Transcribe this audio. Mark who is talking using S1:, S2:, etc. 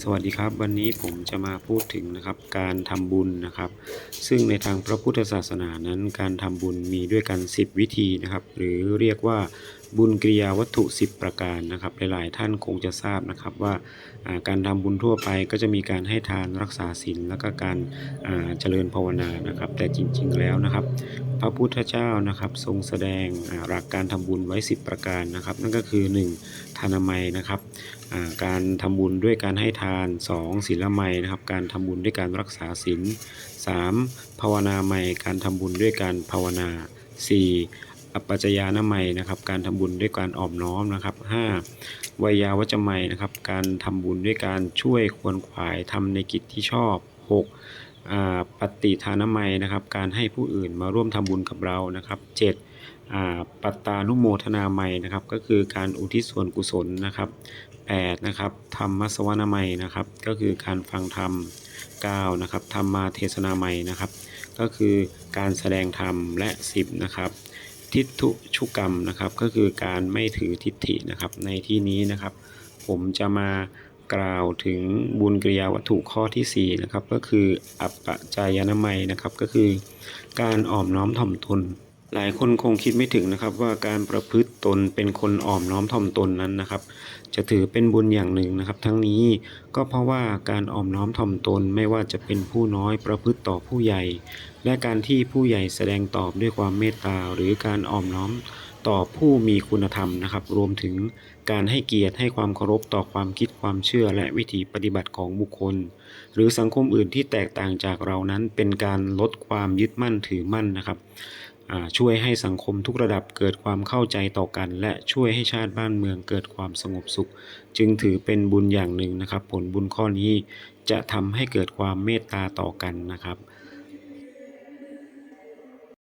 S1: สวัสดีครับ วันนี้ผมจะมาพูดถึงนะครับการทำบุญนะครับ ซึ่งในทางพระพุทธศาสนานั้น การทำบุญมีด้วยกัน 10 วิธีนะครับ หรือเรียกว่า บุญกิริยาวัตถุ 10 ประการนะครับ หลายๆ ท่านคงจะทราบนะครับว่าการทำบุญทั่วไปก็จะมีการให้ทานรักษาศีลแล้วก็การเจริญภาวนานะครับ แต่จริง ๆ แล้วนะครับ พระพุทธเจ้านะครับทรงแสดงหลักการทำบุญไว้ 10 ประการนะครับ นั่นก็คือ 1. ทานามัยนะครับการทำบุญด้วยการให้ทาน 2. ศีลไมัยนะครับ การทำบุญด้วยการรักษาศีล 3. ภาวนาไมยการทำบุญด้วยการภาวนา 4. อัปปัจยานามัยนะครับ การทำบุญด้วยการออมน้อมนะครับ 5. วยาวัจจะไมัยนะครับ การทำบุญด้วยการช่วยควรขวายทำในกิจที่ชอบ 6. อ่าปฏิทานามัยนะครับ การให้ผู้อื่นมาร่วมทำบุญกับเรานะครับ 7. อ่าปัตตานุโมทนาไมัยนะครับ ก็คือการอุทิศส่วนกุศลนะครับ 8. นะครับธรรมสวนามัยนะครับ ก็คือการฟังธรรม 9. นะครับธรรมาเทศนาไมัยนะครับ ก็คือการแสดงธรรมและ 10 นะครับ ทิฏฐุชุกรรมนะครับ ก็คือการไม่ถือทิฏฐินะครับ ในที่นี้นะครับ ผมจะมากล่าวถึงบุญกิริยาวัตถุข้อที่ 4 นะครับ ก็คืออัปปจายนามัยนะครับ ก็คือการอ่อมน้อมถ่อมตน หลายคนคงคิดไม่ถึงนะครับว่าการประพฤติตนเป็นคนอ่อมน้อมถ่อมตนนั้นนะครับ จะถือเป็นบุญอย่างหนึ่งนะครับ ทั้งนี้ก็เพราะว่าการอ่อมน้อมถ่อมตนไม่ว่าจะเป็นผู้น้อยประพฤติต่อผู้ใหญ่ และการที่ผู้ใหญ่แสดงตอบด้วยความเมตตาหรือการอ่อมน้อมต่อผู้มีคุณธรรมนะครับ รวมถึงการให้เกียรติให้ความเคารพต่อความคิดความเชื่อและวิถีปฏิบัติของบุคคล หรือสังคมอื่นที่แตกต่างจากเรานั้นเป็นการลดความยึดมั่นถือมั่นนะครับ ช่วยให้สังคมทุกระดับเกิดความเข้าใจต่อกัน และช่วยให้ชาติบ้านเมืองเกิดความสงบสุข จึงถือเป็นบุญอย่างหนึ่งนะครับ ผลบุญข้อนี้จะทำให้เกิดความเมตตาต่อกันนะครับ